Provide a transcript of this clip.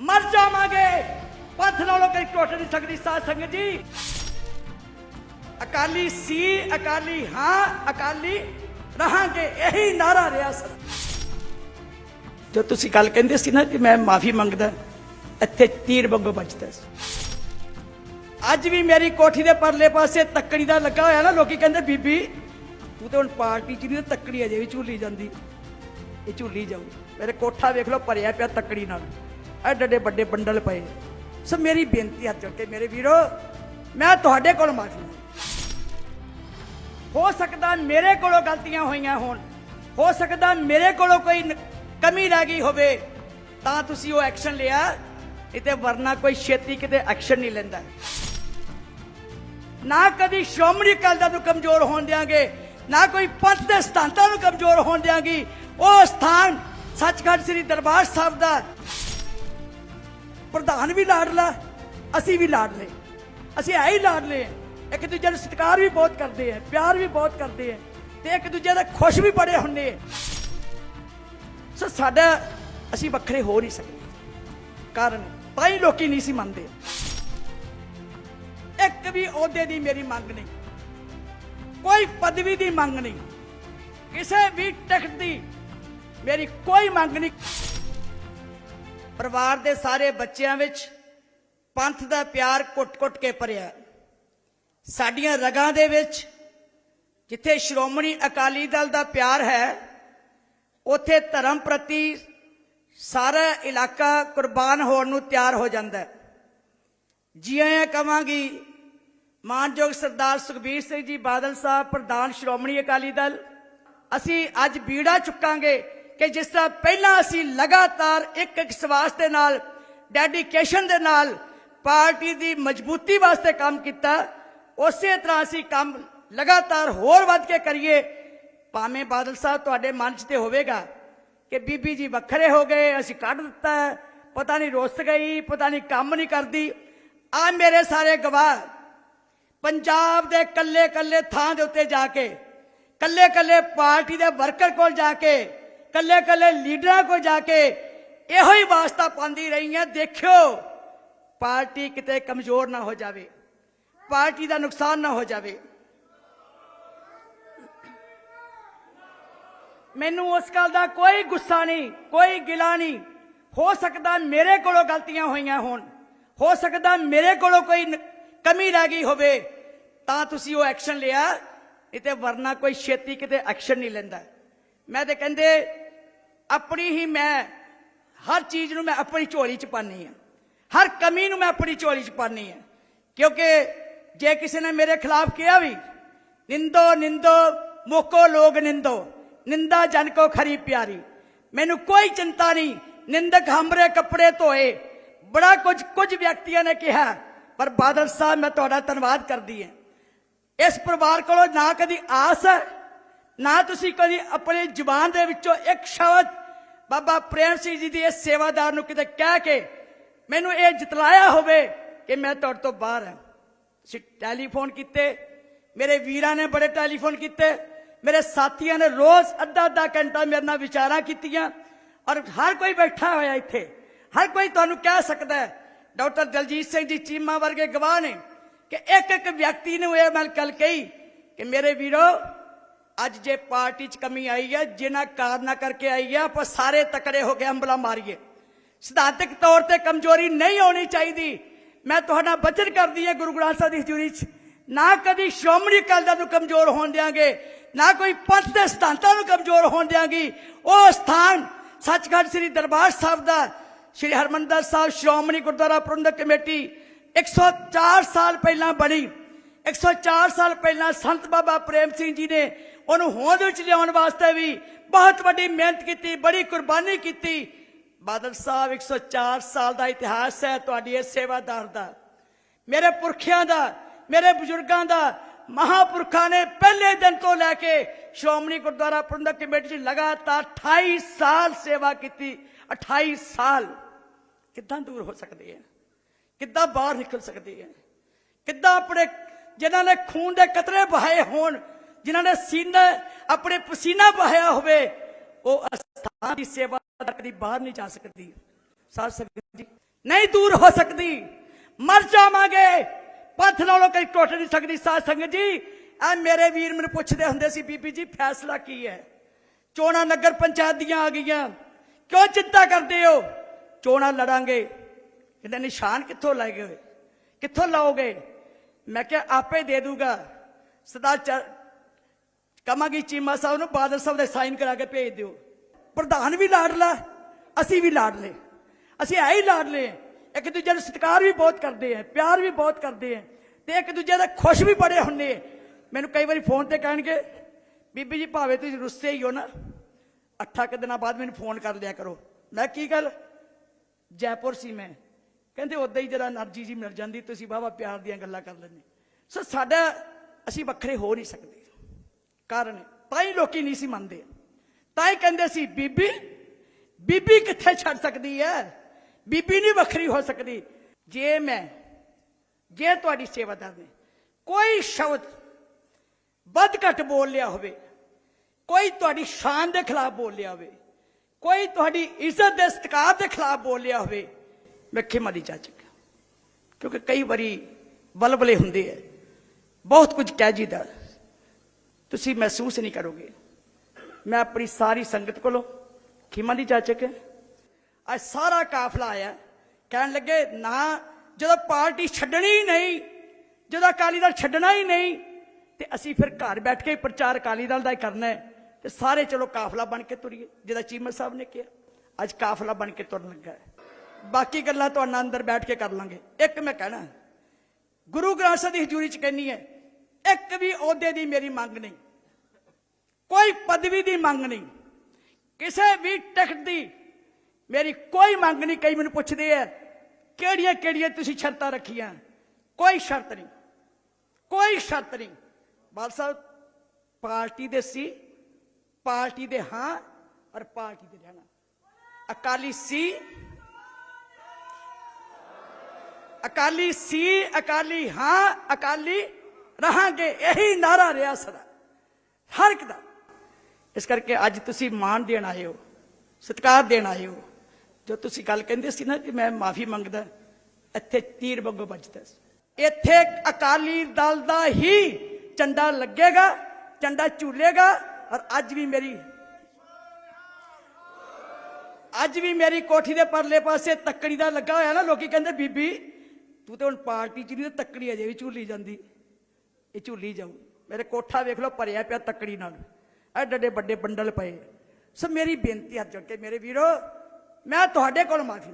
ਮਰ ਜਾਵਾਂਗੇ। ਪੰਥ ਨਾਲੋਂ ਕੋਈ ਟੁੱਟ ਨਹੀਂ ਸਕਦੀ ਸਾਧ ਸੰਗਤ ਜੀ। ਅਕਾਲੀ ਸੀ, ਅਕਾਲੀ ਹਾਂ, ਅਕਾਲੀ ਰਹਾਂਗੇ, ਇਹੀ ਨਾਰਾ ਰਿਹਾ ਸਰ। ਜੋ ਤੁਸੀਂ ਗੱਲ ਕਹਿੰਦੇ ਸੀ ਨਾ ਕਿ ਮੈਂ ਮਾਫੀ ਮੰਗਦਾ, ਇੱਥੇ ਤੀਰ ਵਾਂਗੂ ਬਚਦਾ ਸੀ। ਅੱਜ ਵੀ ਮੇਰੀ ਕੋਠੀ ਦੇ ਪਰਲੇ ਪਾਸੇ ਤੱਕੜੀ ਦਾ ਲੱਗਾ ਹੋਇਆ ਨਾ, ਲੋਕੀ ਕਹਿੰਦੇ, ਬੀਬੀ, ਤੂੰ ਤੇ ਹੁਣ ਪਾਰਟੀ ਚ ਨਹੀਂ ਤੱਕੜੀ ਅਜੇ ਵੀ ਝੂਲੀ ਜਾਂਦੀ। ਇਹ ਝੂਲੀ ਜਾਊ ਮੇਰੇ ਕੋਠਾ ਵੇਖ ਲਓ, ਭਰਿਆ ਪਿਆ ਤੱਕੜੀ ਨਾਲ। ਐਡੇ ਐਡੇ ਵੱਡੇ ਬੰਡਲ ਪਏ। ਸੋ ਮੇਰੀ ਬੇਨਤੀ ਹੱਥ ਜੋੜ ਕੇ ਮੇਰੇ ਵੀਰੋ, ਮੈਂ ਤੁਹਾਡੇ ਕੋਲ ਮਾਫੀ ਹੋ। ਸਕਦਾ ਮੇਰੇ ਕੋਲੋਂ ਗਲਤੀਆਂ ਹੋਈਆਂ ਹੋਣ। ਹੋ ਸਕਦਾ ਮੇਰੇ ਕੋਲੋਂ ਕੋਈ ਕਮੀ ਰਹਿ ਗਈ ਹੋਵੇ। ਤਾਂ ਤੁਸੀਂ ਉਹ ਐਕਸ਼ਨ ਲਿਆ ਨਹੀਂ ਵਰਨਾ ਕੋਈ ਛੇਤੀ ਕਿਤੇ ਐਕਸ਼ਨ ਨਹੀਂ ਲੈਂਦਾ। ਨਾ ਕਦੀ ਸ਼੍ਰੋਮਣੀ ਅਕਾਲੀ ਦਲ ਨੂੰ ਕਮਜ਼ੋਰ ਹੋਣ ਦਿਆਂਗੇ, ਨਾ ਕੋਈ ਪੰਥ ਦੇ ਸਿਧਾਂਤਾਂ ਨੂੰ ਕਮਜ਼ੋਰ ਹੋਣ ਦਿਆਂਗੀ। ਉਹ ਸਥਾਨ ਸੱਚਖੰਡ ਸ੍ਰੀ ਦਰਬਾਰ ਸਾਹਿਬ ਦਾ ਪ੍ਰਧਾਨ ਵੀ ਲਾਡਲਾ ਅਸੀਂ ਵੀ ਲਾਡਲੇ ਅਸੀਂ ਹੈ ਹੀ ਲਾਡਲੇ ਇੱਕ ਦੂਜੇ ਨੂੰ ਸਤਿਕਾਰ ਵੀ ਬਹੁਤ ਕਰਦੇ ਆ, ਪਿਆਰ ਵੀ ਬਹੁਤ ਕਰਦੇ ਆ ਤੇ ਇੱਕ ਦੂਜੇ ਦੇ ਖੁਸ਼ ਵੀ ਬੜੇ ਹੁੰਦੇ ਆ। ਸੋ ਸਾਡਾ, ਅਸੀਂ ਵੱਖਰੇ ਹੋ ਨਹੀਂ ਸਕਦੇ। ਕਾਰਨ ਤਾਂ ਹੀ ਲੋਕੀ ਨਹੀਂ ਸੀ ਮੰਨਦੇ। ਇੱਕ ਵੀ ਅਹੁਦੇ ਦੀ ਮੇਰੀ ਮੰਗ ਨਹੀਂ। ਕੋਈ ਪਦਵੀ ਦੀ ਮੰਗ ਨਹੀਂ। ਕਿਸੇ ਵੀ ਟਿਕਟ ਦੀ ਮੇਰੀ ਕੋਈ ਮੰਗ ਨਹੀਂ। ਪਰਿਵਾਰ ਦੇ ਸਾਰੇ ਬੱਚਿਆਂ ਵਿੱਚ ਪੰਥ ਦਾ ਪਿਆਰ ਕੁੱਟ-ਕੁੱਟ ਕੇ ਭਰਿਆ। ਸਾਡੀਆਂ ਰਗਾਂ ਦੇ ਵਿੱਚ ਜਿੱਥੇ ਸ਼੍ਰੋਮਣੀ ਅਕਾਲੀ ਦਲ ਦਾ ਪਿਆਰ ਹੈ, ਉੱਥੇ ਧਰਮ ਪ੍ਰਤੀ ਸਾਰਾ ਇਲਾਕਾ ਕੁਰਬਾਨ ਹੋਣ ਨੂੰ ਤਿਆਰ ਹੋ ਜਾਂਦਾ ਹੈ। ਜੀ ਆਇਆਂ ਕਵਾਂਗੀ ਮਾਨਯੋਗ ਸਰਦਾਰ ਸੁਖਬੀਰ ਸਿੰਘ ਜੀ ਬਾਦਲ ਸਾਹਿਬ, ਪ੍ਰਧਾਨ ਸ਼੍ਰੋਮਣੀ ਅਕਾਲੀ ਦਲ, ਅਸੀਂ ਅੱਜ ਬੀੜਾ ਚੁੱਕਾਂਗੇ। ਕਿ ਜਿਸ ਤਰ੍ਹਾਂ ਪਹਿਲਾਂ ਅਸੀਂ ਲਗਾਤਾਰ ਇੱਕ ਇੱਕ ਸਵਾਸ ਦੇ ਨਾਲ ਡੈਡੀਕੇਸ਼ਨ ਦੇ ਨਾਲ ਪਾਰਟੀ ਦੀ ਮਜ਼ਬੂਤੀ ਵਾਸਤੇ ਕੰਮ ਕੀਤਾ, ਉਸੇ ਤਰ੍ਹਾਂ ਅਸੀਂ ਕੰਮ ਲਗਾਤਾਰ ਹੋਰ ਵੱਧ ਕੇ ਕਰੀਏ। ਭਾਵੇਂ ਬਾਦਲ ਸਾਹਿਬ ਤੁਹਾਡੇ ਮਨ 'ਚ ਤੇ ਹੋਵੇਗਾ ਕਿ ਬੀਬੀ ਜੀ ਵੱਖਰੇ ਹੋ ਗਏ, ਅਸੀਂ ਕੱਢ ਦਿੱਤਾ, ਪਤਾ ਨਹੀਂ ਰੁੱਸ ਗਈ, ਪਤਾ ਨਹੀਂ ਕੰਮ ਨਹੀਂ ਕਰਦੀ। ਆ ਮੇਰੇ ਸਾਰੇ ਗਵਾਹ ਪੰਜਾਬ ਦੇ ਕੱਲੇ ਕੱਲੇ ਥਾਂ ਦੇ ਉੱਤੇ ਜਾ ਕੇ ਕੱਲੇ ਕੱਲੇ ਪਾਰਟੀ ਦੇ ਵਰਕਰ ਕੋਲ ਜਾ ਕੇ ਕੱਲੇ ਕੱਲੇ ਲੀਡਰਾਂ ਕੋਲ ਜਾ ਕੇ ਇਹੋ ਹੀ ਵਾਸਤਾ ਪਾਉਂਦੀ ਰਹੀ ਹੈ ਦੇਖਿਓ, ਪਾਰਟੀ ਕਿਤੇ ਕਮਜ਼ੋਰ ਨਾ ਹੋ ਜਾਵੇ, ਪਾਰਟੀ ਦਾ ਨੁਕਸਾਨ ਨਾ ਹੋ ਜਾਵੇ। ਮੈਨੂੰ ਉਸ ਗੱਲ ਦਾ ਕੋਈ ਗੁੱਸਾ ਨਹੀਂ, ਕੋਈ ਗਿਲਾ ਨਹੀਂ। ਹੋ ਸਕਦਾ ਮੇਰੇ ਕੋਲੋਂ ਗਲਤੀਆਂ ਹੋਈਆਂ ਹੋਣ, ਹੋ ਸਕਦਾ ਮੇਰੇ ਕੋਲੋਂ ਕੋਈ ਕਮੀ ਰਹਿ ਗਈ ਹੋਵੇ, ਤਾਂ ਤੁਸੀਂ ਉਹ ਐਕਸ਼ਨ ਲਿਆ ਨਹੀਂ ਵਰਨਾ ਕੋਈ ਛੇਤੀ ਕਿਤੇ ਐਕਸ਼ਨ ਨਹੀਂ ਲੈਂਦਾ। ਮੈਂ ਤੇ ਕਹਿੰਦੇ ਆਪਣੀ ਹੀ ਮੈਂ, ਹਰ ਚੀਜ਼ ਨੂੰ ਮੈਂ ਆਪਣੀ ਝੋਲੀ 'ਚ ਪਾਣੀ ਆ ਹਰ ਕਮੀ ਨੂੰ ਮੈਂ ਆਪਣੀ ਝੋਲੀ 'ਚ ਪਾਣੀ ਆ ਕਿਉਂਕਿ ਜੇ ਕਿਸੇ ਨੇ ਮੇਰੇ ਖਿਲਾਫ ਕਿਹਾ ਵੀ, ਨਿੰਦੋ ਨਿੰਦੋ, ਮੋਕੋ ਲੋਗ ਨਿੰਦੋ, ਨਿੰਦਾ ਜਨ ਕੋ ਖਰੀ ਪਿਆਰੀ। ਮੈਨੂੰ ਕੋਈ ਚਿੰਤਾ ਨਹੀਂ, ਨਿੰਦਕ ਹਮਰੇ ਕੱਪੜੇ ਧੋਏ। ਬੜਾ ਕੁਝ ਕੁਝ ਵਿਅਕਤੀਆਂ ਨੇ ਕਿਹਾ, ਪਰ ਬਾਦਲ ਸਾਹਿਬ, ਮੈਂ ਤੁਹਾਡਾ ਧੰਨਵਾਦ ਕਰਦੀ ਹਾਂ। ਇਸ ਪਰਿਵਾਰ ਕੋਲੋਂ ਨਾ ਕਦੀ ਆਸ ਹੈ, ਨਾ ਤੁਸੀਂ ਕਦੀ ਆਪਣੀ ਜ਼ੁਬਾਨ ਦੇ ਵਿੱਚੋਂ ਇੱਕ ਸ਼ਬਦ ਬਾਬਾ ਪ੍ਰੇਮ ਸਿੰਘ ਜੀ ਦੀ ਇਸ ਸੇਵਾਦਾਰ ਨੂੰ ਕਿਤੇ ਕਹਿ ਕੇ ਮੈਨੂੰ ਇਹ ਜਿਤਲਾਇਆ ਹੋਵੇ ਕਿ ਮੈਂ ਤੁਹਾਡੇ ਤੋਂ ਬਾਹਰ ਹਾਂ। ਤੁਸੀਂ ਟੈਲੀਫੋਨ ਕੀਤੇ, ਮੇਰੇ ਵੀਰਾਂ ਨੇ ਬੜੇ ਟੈਲੀਫੋਨ ਕੀਤੇ, ਮੇਰੇ ਸਾਥੀਆਂ ਨੇ ਰੋਜ਼ ਅੱਧਾ ਅੱਧਾ ਘੰਟਾ ਮੇਰੇ ਨਾਲ ਵਿਚਾਰਾਂ ਕੀਤੀਆਂ ਔਰ ਹਰ ਕੋਈ ਬੈਠਾ ਹੋਇਆ ਇੱਥੇ। ਹਰ ਕੋਈ ਤੁਹਾਨੂੰ ਕਹਿ ਸਕਦਾ ਹੈ, ਡਾਕਟਰ ਦਲਜੀਤ ਸਿੰਘ ਜੀ ਚੀਮਾ ਵਰਗੇ ਗਵਾਹ ਨੇ ਕਿ ਇੱਕ ਇੱਕ ਵਿਅਕਤੀ ਨੂੰ ਇਹ ਮੈਂ ਕੱਲ ਕਹੀ ਕਿ ਮੇਰੇ ਵੀਰੋ ਅੱਜ ਜੇ ਪਾਰਟੀ 'ਚ ਕਮੀ ਆਈ ਹੈ, ਜਿਨ੍ਹਾਂ ਕਾਰਨਾਂ ਕਰਕੇ ਆਈ ਹੈ, ਆਪਾਂ ਸਾਰੇ ਤਕੜੇ ਹੋ ਕੇ ਅੰਬਲਾ ਮਾਰੀਏ। ਸਿਧਾਂਤਕ ਤੌਰ ਤੇ ਕਮਜ਼ੋਰੀ ਨਹੀਂ ਹੋਣੀ ਚਾਹੀਦੀ। ਮੈਂ ਤੁਹਾਡਾ ਬਚਨ ਕਰਦੀ ਹਾਂ ਗੁਰੂ ਗ੍ਰੰਥ ਸਾਹਿਬ ਦੀ ਹਜ਼ੂਰੀ 'ਚ। ਨਾ ਕਦੀ ਸ਼੍ਰੋਮਣੀ ਅਕਾਲੀ ਨੂੰ ਕਮਜ਼ੋਰ ਹੋਣ ਦਿਆਂਗੇ, ਨਾ ਕੋਈ ਪੰਥ ਦੇ ਸਿਧਾਂਤਾਂ ਨੂੰ ਕਮਜ਼ੋਰ ਹੋਣ ਦਿਆਂਗੀ। ਉਹ ਸਥਾਨ ਸੱਚਖੰਡ ਸ੍ਰੀ ਦਰਬਾਰ ਸਾਹਿਬ ਦਾ, ਸ੍ਰੀ ਹਰਮੰਦਰ ਸਾਹਿਬ ਸ਼੍ਰੋਮਣੀ ਗੁਰਦੁਆਰਾ ਪ੍ਰਬੰਧਕ ਕਮੇਟੀ 104 ਸਾਲ ਪਹਿਲਾਂ ਬਣੀ। 104 ਸਾਲ ਪਹਿਲਾਂ ਸੰਤ ਬਾਬਾ ਪ੍ਰੇਮ ਸਿੰਘ ਜੀ ਨੇ ਉਹਨੂੰ ਹੋਂਦ ਵਿੱਚ ਲਿਆਉਣ ਵਾਸਤੇ ਵੀ ਬਹੁਤ ਵੱਡੀ ਮਿਹਨਤ ਕੀਤੀ, ਬੜੀ ਕੁਰਬਾਨੀ ਕੀਤੀ। ਬਾਦਲ ਸਾਹਿਬ 104 ਸਾਲ ਦਾ ਇਤਿਹਾਸ ਹੈ ਤੁਹਾਡੀ ਇਸ ਸੇਵਾਦਾਰ ਦਾ। ਮੇਰੇ ਪੁਰਖਿਆਂ ਦਾ, ਮੇਰੇ ਬਜ਼ੁਰਗਾਂ ਦਾ, ਮਹਾਪੁਰਖਾਂ ਨੇ ਪਹਿਲੇ ਦਿਨ ਤੋਂ ਲੈ ਕੇ ਸ਼੍ਰੋਮਣੀ ਗੁਰਦੁਆਰਾ ਪ੍ਰਬੰਧਕ ਕਮੇਟੀ 'ਚ ਲਗਾਤਾਰ 28 ਸਾਲ ਸੇਵਾ ਕੀਤੀ 28 ਸਾਲ। ਕਿੱਦਾਂ ਦੂਰ ਹੋ ਸਕਦੀ ਹੈ? ਕਿੱਦਾਂ ਬਾਹਰ ਨਿਕਲ ਸਕਦੀ ਹੈ? ਕਿੱਦਾਂ ਆਪਣੇ ਜਿਨ੍ਹਾਂ ਨੇ ਖੂਨ ਦੇ ਕਤਰੇ ਬਹਾਏ ਹੋਣ ਜਿਨ੍ਹਾਂ ਨੇ ਸੀਨਾ ਆਪਣੇ ਪਸੀਨਾ ਬਹਾਇਆ ਹੋਵੇ, ਉਹ ਅਸਥਾਨ ਦੀ ਸੇਵਾ ਕਦੀ ਬਾਹਰ ਨਹੀਂ ਜਾ ਸਕਦੀ। ਸਾਧ ਸੰਗਤ ਜੀ, ਨਹੀਂ ਦੂਰ ਹੋ ਸਕਦੀ। ਮਰ ਜਾਵਾਂਗੇ। ਪੰਥ ਨਾਲੋਂ ਕਈ ਟੁੱਟ ਨਹੀਂ ਸਕਦੀ। ਸਾਧ ਸੰਗਤ ਜੀ, ਆ ਮੇਰੇ ਵੀਰ ਮੈਨੂੰ ਪੁੱਛਦੇ ਹੁੰਦੇ ਸੀ, ਬੀਬੀ ਜੀ, ਫੈਸਲਾ ਕੀ ਹੈ? ਚੋਣਾਂ ਨਗਰ ਪੰਚਾਇਤ ਦੀਆਂ ਆ ਗਈਆਂ। ਕਿਉਂ ਚਿੰਤਾ ਕਰਦੇ ਹੋ? ਚੋਣਾਂ ਲੜਾਂਗੇ। ਕਹਿੰਦੇ, ਨਿਸ਼ਾਨ ਕਿੱਥੋਂ ਲਾਏਗੇ ਕਿੱਥੋਂ ਲਾਓਗੇ? ਮੈਂ ਕਿਹਾ, ਆਪੇ ਦੇ ਦੂਗਾ। ਸਦਾ ਕਮਾਂਗੇ ਚੀਮਾ ਸਾਹਿਬ ਨੂੰ ਬਾਦਲ ਸਾਹਿਬ ਦੇ ਸਾਈਨ ਕਰਾ ਕੇ ਭੇਜ ਦਿਓ। ਪ੍ਰਧਾਨ ਵੀ ਲਾਡਲਾ ਅਸੀਂ ਵੀ ਲਾਡਲੇ ਅਸੀਂ ਹੈ ਹੀ ਲਾਡਲੇ ਇੱਕ ਦੂਜੇ ਨੂੰ ਸਤਿਕਾਰ ਵੀ ਬਹੁਤ ਕਰਦੇ ਆ ਪਿਆਰ ਵੀ ਬਹੁਤ ਕਰਦੇ ਆ ਤੇ ਇੱਕ ਦੂਜੇ ਦਾ ਖੁਸ਼ ਵੀ ਬੜੇ ਹੁੰਨੇ ਮੈਨੂੰ ਕਈ ਵਾਰੀ ਫੋਨ ਤੇ ਕਹਿਣਗੇ, ਬੀਬੀ ਜੀ ਭਾਵੇਂ ਤੁਸੀਂ ਰੁੱਸੇ ਹੀ ਹੋ ਨਾ, ਅੱਠਾ ਕਿ ਦਿਨਾਂ ਬਾਅਦ ਮੈਨੂੰ ਫੋਨ ਕਰ ਲਿਆ ਕਰੋ। ਮੈਂ ਕੀ ਗੱਲ? ਜੈਪੁਰ ਸੀ ਮੈਂ। ਕਹਿੰਦੇ ਉਦਾਂ ਹੀ ਜਰਾ એનર્ਜੀ ਜੀ ਮਿਲ ਜਾਂਦੀ, ਤੁਸੀਂ ਬਾਬਾ ਪਿਆਰ ਦੀਆਂ ਗੱਲਾਂ ਕਰ ਲੈਂਦੇ। ਸੋ ਸਾਡਾ, ਅਸੀਂ ਵੱਖਰੇ ਹੋ ਨਹੀਂ ਸਕਦੇ। ਕਾਰਨ ਤਾਂ ਹੀ ਲੋਕੀ ਨਹੀਂ ਸੀ ਮੰਨਦੇ ਤਾਂ ਹੀ ਕਹਿੰਦੇ ਸੀ ਬੀਬੀ ਬੀਬੀ ਕਿੱਥੇ ਛੱਡ ਸਕਦੀ ਹੈ ਬੀਬੀ ਨਹੀਂ ਵੱਖਰੀ ਹੋ ਸਕਦੀ ਜੇ ਮੈਂ ਜੇ ਤੁਹਾਡੀ ਸੇਵਾਦਾਰ ਨੇ ਕੋਈ ਸ਼ਬਦ ਵੱਧ ਘੱਟ ਬੋਲ ਲਿਆ ਹੋਵੇ ਕੋਈ ਤੁਹਾਡੀ ਸ਼ਾਨ ਦੇ ਖਿਲਾਫ ਬੋਲ ਲਿਆ ਹੋਵੇ ਕੋਈ ਤੁਹਾਡੀ ਇੱਜ਼ਤ ਦੇ ਸਤਿਕਾਰ ਦੇ ਖਿਲਾਫ ਬੋਲ ਲਿਆ ਹੋਵੇ ਮੈਂ ਖਿਮਾ ਦੀ ਚਾਚਕ ਕਿਉਂਕਿ ਕਈ ਵਾਰੀ ਬਲਬਲੇ ਹੁੰਦੇ ਐ ਬਹੁਤ ਕੁਝ ਕਹਿ ਜੀਦਾ ਤੁਸੀਂ ਮਹਿਸੂਸ ਨਹੀਂ ਕਰੋਗੇ। ਮੈਂ ਆਪਣੀ ਸਾਰੀ ਸੰਗਤ ਕੋਲੋਂ ਖਿਮਾ ਦੀ ਚਾਚਕ ਅੱਜ ਸਾਰਾ ਕਾਫਲਾ ਆਇਆ ਕਹਿਣ ਲੱਗੇ, ਨਾ, ਜਦੋਂ ਪਾਰਟੀ ਛੱਡਣੀ ਹੀ ਨਹੀਂ, ਜਦੋਂ ਅਕਾਲੀ ਦਲ ਛੱਡਣਾ ਹੀ ਨਹੀਂ, ਤੇ ਅਸੀਂ ਫਿਰ ਘਰ ਬੈਠ ਕੇ ਹੀ ਪ੍ਰਚਾਰ ਅਕਾਲੀ ਦਲ ਦਾ ਹੀ ਕਰਨਾ ਹੈ ਤੇ ਸਾਰੇ ਚਲੋ ਕਾਫਲਾ ਬਣ ਕੇ ਤੁਰੀਏ ਜਿਹਦਾ ਚੀਮਾ ਸਾਹਿਬ ਨੇ ਕਿਹਾ। ਅੱਜ ਕਾਫਲਾ ਬਣ ਕੇ ਤੁਰਨ ਲੱਗਾ ਹੈ। ਬਾਕੀ ਗੱਲਾਂ ਤੁਹਾਡੇ ਅੰਦਰ ਬੈਠ ਕੇ ਕਰ ਲਾਂਗੇ। ਇੱਕ ਮੈਂ ਕਹਿਣਾ, ਗੁਰੂ ਗ੍ਰੰਥ ਸਾਹਿਬ ਦੀ ਹਜ਼ੂਰੀ ਚ ਕਹਿੰਨੀ ਹੈ ਇੱਕ ਵੀ ਅਹੁਦੇ ਦੀ ਮੇਰੀ ਮੰਗ ਨਹੀਂ। ਕੋਈ ਪਦਵੀ ਦੀ ਮੰਗ ਨਹੀਂ। ਕਿਸੇ ਵੀ ਟਿਕਟ ਦੀ ਮੇਰੀ ਕੋਈ ਮੰਗ ਨਹੀਂ। ਕਈ ਮੈਨੂੰ ਪੁੱਛਦੇ ਆ, ਕਿਹੜੀਆਂ ਕਿਹੜੀਆਂ ਤੁਸੀਂ ਸ਼ਰਤਾਂ ਰੱਖੀਆਂ? ਕੋਈ ਸ਼ਰਤ ਨਹੀਂ। ਕੋਈ ਸ਼ਰਤ ਨਹੀਂ। ਬਾਲ ਸਾਹਿਬ, ਪਾਰਟੀ ਦੇ ਸੀ, ਪਾਰਟੀ ਦੇ ਹਾਂ ਔਰ ਪਾਰਟੀ ਦੇ ਰਹਿਣਾ। ਅਕਾਲੀ ਸੀ ਅਕਾਲੀ ਸੀ, ਅਕਾਲੀ ਹਾਂ, ਅਕਾਲੀ ਰਹਾਂਗੇ, ਇਹੀ ਨਾਰਾ ਰਿਹਾ ਸਦਾ। ਹਰ ਇੱਕ ਦਾ। ਇਸ ਕਰਕੇ ਅੱਜ ਤੁਸੀਂ ਮਾਣ ਦੇਣ ਆਏ ਹੋ, ਸਤਿਕਾਰ ਦੇਣ ਆਏ ਹੋ। ਜੋ ਤੁਸੀਂ ਗੱਲ ਕਹਿੰਦੇ ਸੀ ਨਾ ਕਿ ਮੈਂ ਮਾਫੀ ਮੰਗਦਾ, ਇੱਥੇ ਤੀਰ ਵਾਂਗੂ ਵੱਜਦਾ ਇੱਥੇ ਅਕਾਲੀ ਦਲ ਦਾ ਹੀ ਝੰਡਾ ਲੱਗੇਗਾ, ਝੰਡਾ ਝੂਲੇਗਾ, ਔਰ ਅੱਜ ਵੀ ਮੇਰੀ ਅੱਜ ਵੀ ਮੇਰੀ ਕੋਠੀ ਦੇ ਪਰਲੇ ਪਾਸੇ ਤੱਕੜੀ ਦਾ ਲੱਗਾ ਹੋਇਆ ਨਾ, ਲੋਕੀ ਕਹਿੰਦੇ, ਬੀਬੀ, ਤੂੰ ਤੇ ਹੁਣ ਪਾਰਟੀ ਚ ਨਹੀਂ ਤੱਕੜੀ ਅਜੇ ਵੀ ਝੂਲੀ ਜਾਂਦੀ। ਇਹ ਝੂਲੀ ਜਾਊ। ਮੇਰੇ ਕੋਠਾ ਵੇਖ ਲਓ, ਭਰਿਆ ਪਿਆ ਤੱਕੜੀ ਨਾਲ। ਐਡੇ ਐਡੇ ਵੱਡੇ ਬੰਡਲ ਪਏ। ਸੋ ਮੇਰੀ ਬੇਨਤੀ ਹੱਥ ਜੋੜ ਕੇ, ਮੇਰੇ ਵੀਰੋ, ਮੈਂ ਤੁਹਾਡੇ ਕੋਲ ਮਾਫੀ